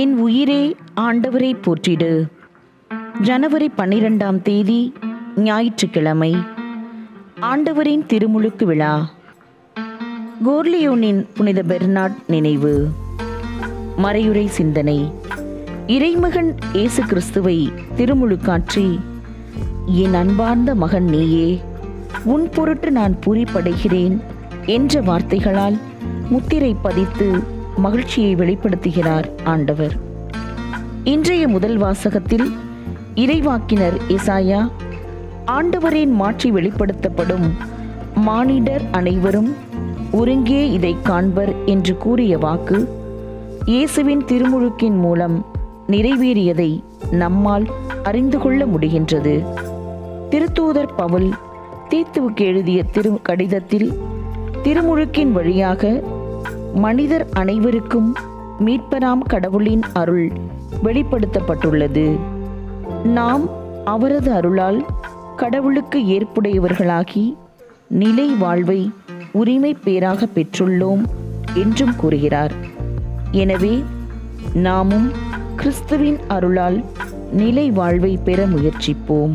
என் உயிரே ஆண்டவரை போற்றிடு. ஜனவரி பன்னிரெண்டாம் தேதி ஞாயிற்றுக்கிழமை. ஆண்டவரின் திருமுழுக்கு விழா. கோர்லியோனின் புனித பெர்னாட் நினைவு. மறையுறை சிந்தனை. இறைமகன் இயேசு கிறிஸ்துவை திருமுழுக்காற்றி என் அன்பார்ந்த மகன் நீயே உன் பொருட்டு நான் பூரிப்படைகிறேன் என்ற வார்த்தைகளால் முத்திரை பதித்து மகிழ்ச்சியை வெளிப்படுத்துகிறார் ஆண்டவர். இன்றைய முதல் வாசகத்தில் இறைவாக்கினர் இசாயா ஆண்டவரின் மாற்றி வெளிப்படுத்தப்படும் மானிடர் அனைவரும் ஒருங்கே இதை காண்பர் என்று கூறிய வாக்கு இயேசுவின் திருமுழுக்கின் மூலம் நிறைவேறியதை நம்மால் அறிந்து கொள்ள முடிகின்றது. திருத்தூதர் பவுல் தீத்துவுக்கு எழுதிய திரு கடிதத்தில் திருமுழுக்கின் வழியாக மனிதர் அனைவருக்கும் மீட்பராம் கடவுளின் அருள் வெளிப்படுத்தப்பட்டுள்ளது. நாம் அவரது அருளால் கடவுளுக்கு ஏற்புடையவர்களாகி நிலை வாழ்வை உரிமை பேராக பெற்றுள்ளோம் என்றும் கூறுகிறார். எனவே நாமும் கிறிஸ்துவின் அருளால் நிலை வாழ்வை பெற முயற்சிப்போம்.